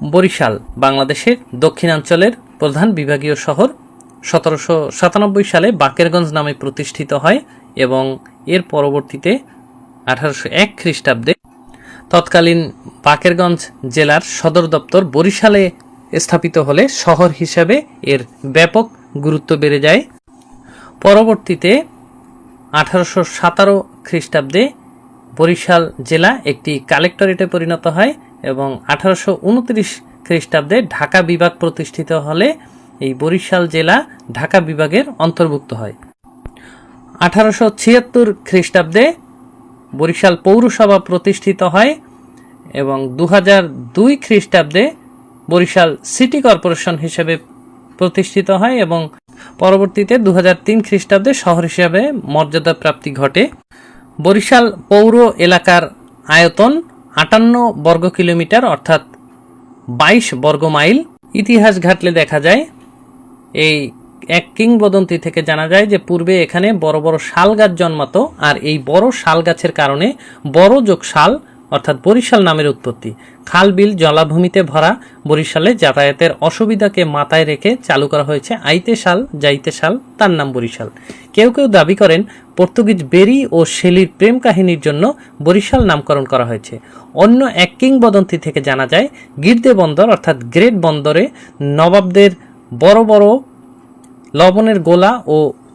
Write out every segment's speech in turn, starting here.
বরিশাল, বাংলাদেশের দক্ষিণাঞ্চলের প্রধান বিভাগীয় শহর। সতেরোশো সাতানব্বই সালে বাকেরগঞ্জ নামে প্রতিষ্ঠিত হয় এবং এর পরবর্তীতে আঠারোশো এক খ্রিস্টাব্দে তৎকালীন বাকেরগঞ্জ জেলার সদর দপ্তর বরিশালে স্থাপিত হলে শহর হিসাবে এর ব্যাপক গুরুত্ব বেড়ে যায়। পরবর্তীতে আঠারোশো সাতারো খ্রিস্টাব্দে বরিশাল জেলা একটি কালেক্টরেটে পরিণত হয়। এবং আঠারোশো উনত্রিশ খ্রিস্টাব্দে ঢাকা বিভাগ প্রতিষ্ঠিত হলে এই বরিশাল জেলা ঢাকা বিভাগের অন্তর্ভুক্ত হয়। আঠারোশো ছিয়াত্তর খ্রিস্টাব্দে বরিশাল পৌরসভা প্রতিষ্ঠিত হয় এবং দু হাজার দুই খ্রিস্টাব্দে বরিশাল সিটি কর্পোরেশন হিসেবে প্রতিষ্ঠিত হয় এবং পরবর্তীতে দু হাজার তিন খ্রিস্টাব্দে শহর হিসাবে মর্যাদা প্রাপ্তি ঘটে। বরিশাল পৌর এলাকার আয়তন আটান্ন বর্গ কিলোমিটার, অর্থাৎ বাইশ বর্গ মাইল। ইতিহাস ঘাটলে দেখা যায়, এই এক কিংবদন্তি থেকে জানা যায় যে পূর্বে এখানে বড় বড় শাল গাছ জন্মাতো, আর এই বড় শাল গাছের কারণে বড় যোগ শাল অর্থাৎ বরিশাল নামের উৎপত্তি। খাল বিল জলাভূমিতে ভরা বরিশালে যাতায়াতের অসুবিধাকে মাথায় রেখে চালু করা হয়েছে আইতে শাল, যাইতে শাল, তার নাম বরিশাল। কেউ কেউ দাবি করেন পর্তুগিজ বেরি ও শেলির প্রেম কাহিনীর জন্য বরিশাল নামকরণ করা হয়েছে। অন্য এক কিংবদন্তি থেকে জানা যায়, গির্দে বন্দর অর্থাৎ গ্রেট বন্দরে নবাবদের বড় বড় লবণের গোলা ও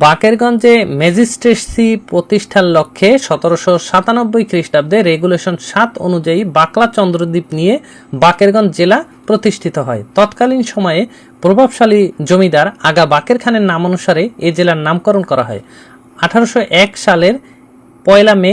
বাকেরগঞ্জে ম্যাজিস্ট্রেসি প্রতিষ্ঠার লক্ষ্যে সতেরোশো সাতানব্বই খ্রিস্টাব্দে রেগুলেশন সাত অনুযায়ী বাকলা চন্দ্রদ্বীপ নিয়ে বাকেরগঞ্জ জেলা প্রতিষ্ঠিত হয়। তৎকালীন সময়ে প্রভাবশালী জমিদার আগা বাকের খানের নাম অনুসারে এ জেলার নামকরণ করা হয়। আঠারোশো এক সালের পয়লা মে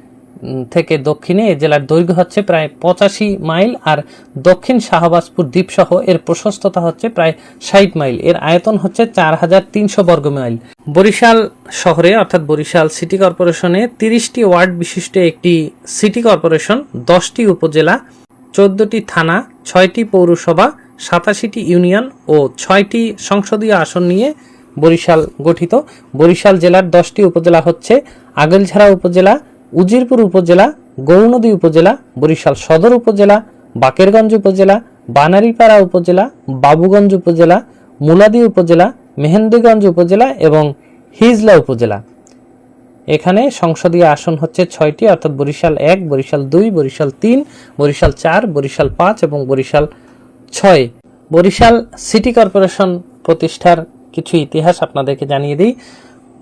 থেকে দক্ষিণে এ জেলার দৈর্ঘ্য হচ্ছে প্রায় পঁচাশি মাইল আর দক্ষিণ শাহবাজপুর দ্বীপসহ এর প্রশস্ততা হচ্ছে প্রায় ষাট মাইল। এর আয়তন হচ্ছে চার হাজার তিনশো বর্গ মাইল। বরিশাল শহরে, অর্থাৎ বরিশাল সিটি কর্পোরেশনে তিরিশটি ওয়ার্ড বিশিষ্ট একটি সিটি কর্পোরেশন, দশটি উপজেলা, চোদ্দটি থানা, ছয়টি পৌরসভা, সাতাশিটি ইউনিয়ন ও ছয়টি সংসদীয় আসন নিয়ে বরিশাল গঠিত। বরিশাল জেলার দশটি উপজেলা হচ্ছে আগলঝাড়া উপজেলা উজিরপুর উপজেলা গৌরনদী উপজেলা, বরিশাল সদর উপজেলা, বাকেরগঞ্জ উপজেলা, বানারীপাড়া উপজেলা, বাবুগঞ্জ উপজেলা, মুলাদি উপজেলা, মেহেন্দিগঞ্জ উপজেলা এবং হিজলা উপজেলা। এখানে সংসদীয় আসন হচ্ছে ছয়টি, অর্থাৎ বরিশাল এক, বরিশাল দুই, বরিশাল তিন, বরিশাল চার, বরিশাল পাঁচ এবং বরিশাল ছয়। বরিশাল সিটি কর্পোরেশন প্রতিষ্ঠার কিছু ইতিহাস আপনাদেরকে জানিয়ে দিই।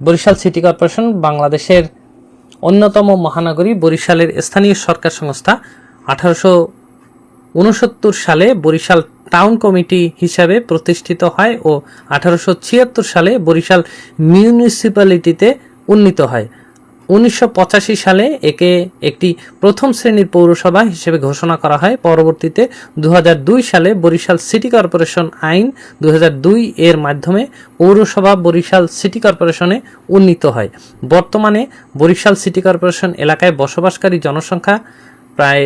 বরিশাল সিটি কর্পোরেশন বাংলাদেশের অন্যতম মহানগরী বরিশালের স্থানীয় সরকার সংস্থা। আঠারোশো উনসত্তর সালে বরিশাল টাউন কমিটি হিসাবে প্রতিষ্ঠিত হয় ও আঠারোশো ছিয়াত্তর সালে বরিশাল মিউনিসিপ্যালিটিতে উন্নীত হয়। উনিশশো পঁচাশি সালে একে একটি প্রথম শ্রেণির পৌরসভা হিসেবে ঘোষণা করা হয়। পরবর্তীতে দু হাজার দুই সালে বরিশাল সিটি কর্পোরেশন আইন দু হাজার দুই এর মাধ্যমে পৌরসভা বরিশাল সিটি কর্পোরেশনে উন্নীত হয়। বর্তমানে বরিশাল সিটি কর্পোরেশন এলাকায় বসবাসকারী জনসংখ্যা প্রায়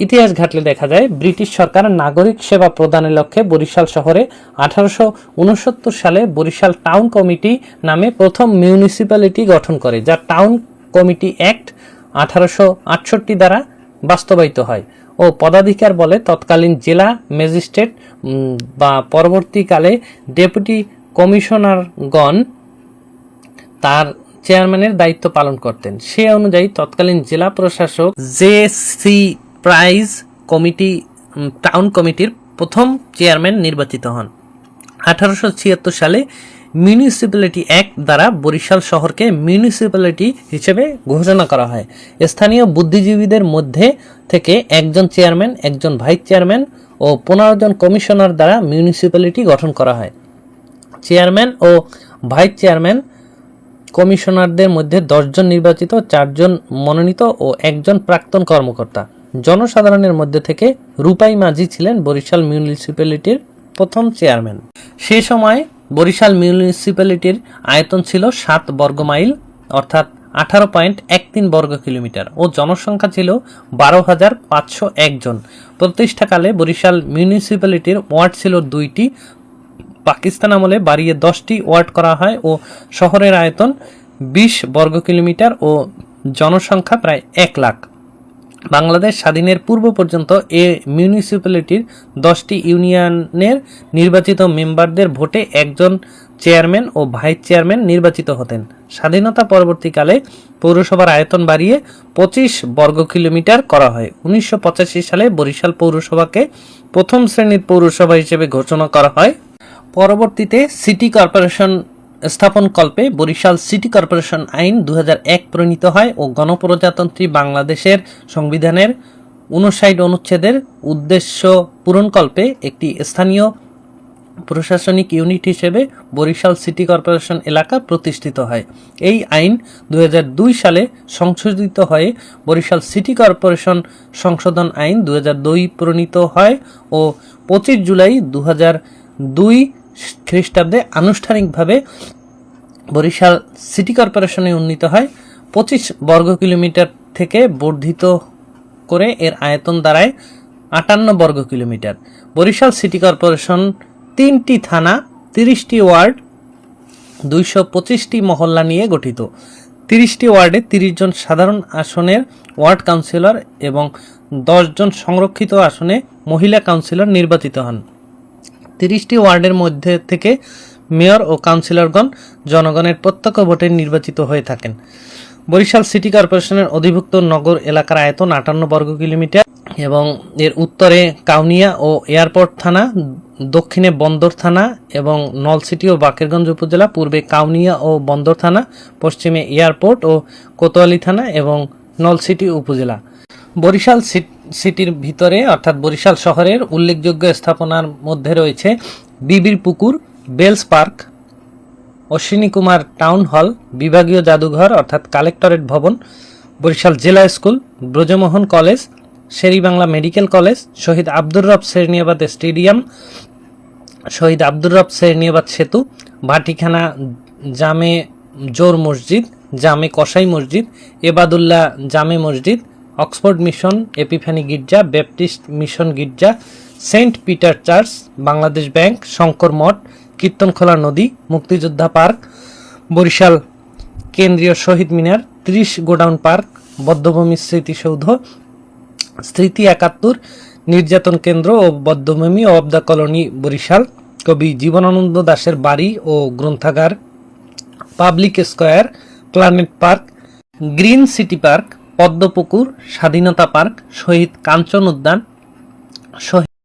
ইতিহাস ঘাটলে দেখা যায়, ব্রিটিশ সরকার নাগরিক সেবা প্রদানের লক্ষ্যে বরিশাল শহরে আঠারোশো উনসত্তর সালে বরিশাল টাউন কমিটি নামে প্রথম মিউনিসিপ্যালিটি গঠন করে, যা টাউন কমিটি অ্যাক্ট আঠারোশো আটষট্টি দ্বারা বাস্তবায়িত হয় ও পদাধিকার বলে তৎকালীন জেলা ম্যাজিস্ট্রেট বা পরবর্তীকালে ডেপুটি কমিশনারগণ তার চেয়ারম্যানের দায়িত্ব পালন করতেন। সে অনুযায়ী তৎকালীন জেলা প্রশাসক J C Price committee town কমিটির প্রথম চেয়ারম্যান নির্বাচিত হন। আঠারোশো ছিয়াত্তর সালে মিউনিসিপ্যালিটি অ্যাক্ট দ্বারা বরিশাল শহরকে মিউনিসিপ্যালিটি হিসেবে ঘোষণা করা হয়। স্থানীয় বুদ্ধিজীবীদের মধ্যে থেকে একজন চেয়ারম্যান, একজন ভাইস চেয়ারম্যান ও পনেরো জন কমিশনার দ্বারা মিউনিসিপ্যালিটি গঠন করা হয়। চেয়ারম্যান ও ভাইস চেয়ারম্যান কমিশনারদের মধ্যে দশজন নির্বাচিত, চারজন মনোনীত ও একজন প্রাক্তন কর্মকর্তা। জনসাধারণের মধ্যে থেকে রূপাই মাঝি ছিলেন বরিশাল মিউনিসিপ্যালিটির প্রথম চেয়ারম্যান। সে সময় বরিশাল মিউনিসিপ্যালিটির আয়তন ছিল সাত বর্গ মাইল, অর্থাৎ আঠারো পয়েন্ট এক তিন বর্গ কিলোমিটার ও জনসংখ্যা ছিল বারো হাজার পাঁচশো একজন প্রতিষ্ঠাকালে বরিশাল মিউনিসিপ্যালিটির ওয়ার্ড ছিল দুইটি। পাকিস্তান আমলে বাড়িয়ে দশটি ওয়ার্ড করা হয় ও শহরের আয়তন বিশ বর্গ কিলোমিটার ও জনসংখ্যা প্রায় এক লাখ। বাংলাদেশ স্বাধীনের পূর্ব পর্যন্ত এ মিউনিসিপ্যালিটির দশটি ইউনিয়নের নির্বাচিত মেম্বারদের ভোটে একজন চেয়ারম্যান ও ভাইস চেয়ারম্যান নির্বাচিত হতেন। স্বাধীনতা পরবর্তীকালে পৌরসভার আয়তন বাড়িয়ে পঁচিশ বর্গ কিলোমিটার করা হয়। উনিশশো পঁচাশি সালে বরিশাল পৌরসভাকে প্রথম শ্রেণির পৌরসভা হিসেবে ঘোষণা করা হয়। পরবর্তীতে সিটি কর্পোরেশন স্থাপন কল্পে বরিশাল সিটি কর্পোরেশন আইন দু হাজার এক প্রণীত হয় ও গণপ্রজাতন্ত্রী বাংলাদেশের সংবিধানের উনষাট অনুচ্ছেদের উদ্দেশ্য পূরণকল্পে একটি স্থানীয় প্রশাসনিক ইউনিট হিসেবে বরিশাল সিটি কর্পোরেশন এলাকা প্রতিষ্ঠিত হয়। এই আইন দু হাজার দুই সালে সংশোধিত হয়ে বরিশাল সিটি কর্পোরেশন সংশোধন আইন দু হাজার দুই প্রণীত হয় ও পঁচিশ জুলাই দু দুই খ্রিস্টাব্দে আনুষ্ঠানিকভাবে বরিশাল সিটি কর্পোরেশনে উন্নীত হয়। পঁচিশ বর্গ কিলোমিটার থেকে বর্ধিত করে এর আয়তন দাঁড়ায় আটান্ন বর্গ কিলোমিটার। বরিশাল সিটি কর্পোরেশন তিনটি থানা, তিরিশটি ওয়ার্ড, দুইশো পঁচিশটি মহল্লা নিয়ে গঠিত। তিরিশটি ওয়ার্ডে তিরিশ জন সাধারণ আসনের ওয়ার্ড কাউন্সিলর এবং জন সংরক্ষিত আসনে মহিলা কাউন্সিলর নির্বাচিত হন। তিরিশটি ওয়ার্ডের মধ্যে থেকে মেয়র ও কাউন্সিলরগণ জনগণের প্রত্যক্ষ ভোটে নির্বাচিত হয়ে থাকেন। বরিশাল সিটি কর্পোরেশনের অধিভুক্ত নগর এলাকার আয়তন আটান্ন বর্গ কিলোমিটার এবং এর উত্তরে কাউনিয়া ও এয়ারপোর্ট থানা, দক্ষিণে বন্দর থানা এবং নলসিটি ও বাকেরগঞ্জ উপজেলা, পূর্বে কাউনিয়া ও বন্দর থানা, পশ্চিমে এয়ারপোর্ট ও কোতোয়ালি থানা এবং নলসিটি উপজেলা। বরিশাল সিট- সিটির ভিতরে, অর্থাৎ বরিশাল শহরের উল্লেখযোগ্য স্থাপনার মধ্যে রয়েছে বিবির পুকুর, Bells park, Ashwini Kumar town hall, বিভাগীয় জাদুঘর, অর্থাৎ কালেক্টরেট ভবন, বরিশাল জেলা school, Brajamohan college, Sherebangla medical college, Shaheed Abdur Rab Serniabat stadium, শহীদ আব্দুর রব শ্রেণিয়াবাদ সেতু, ভাটিখানা জামে জোর মসজিদ, জামে কসাই মসজিদ, এবাদুল্লাহ জামে মসজিদ অক্সফোর্ড মিশন এপিফ্যানি গির্জা, ব্যাপটিস্ট মিশন গির্জা, Saint Peter church, Bangladesh bank, Shankar মঠ, কীর্তনখোলা নদী, মুক্তিযোদ্ধা পার্ক, বরিশাল কেন্দ্রীয় শহীদ মিনার, ত্রিশ গোডাউন পার্ক, বদ্ধভূমি স্মৃতিসৌধ, স্মৃতি একাত্তর, নির্যাতন কেন্দ্র ও বদ্ধভূমি অব দ্য কলোনি বরিশাল, কবি জীবনানন্দ দাশের বাড়ি ও গ্রন্থাগার, public square planet park, green city park Padmapukur স্বাধীনতা পার্ক শহীদ কাঞ্চন উদ্যান শহীদ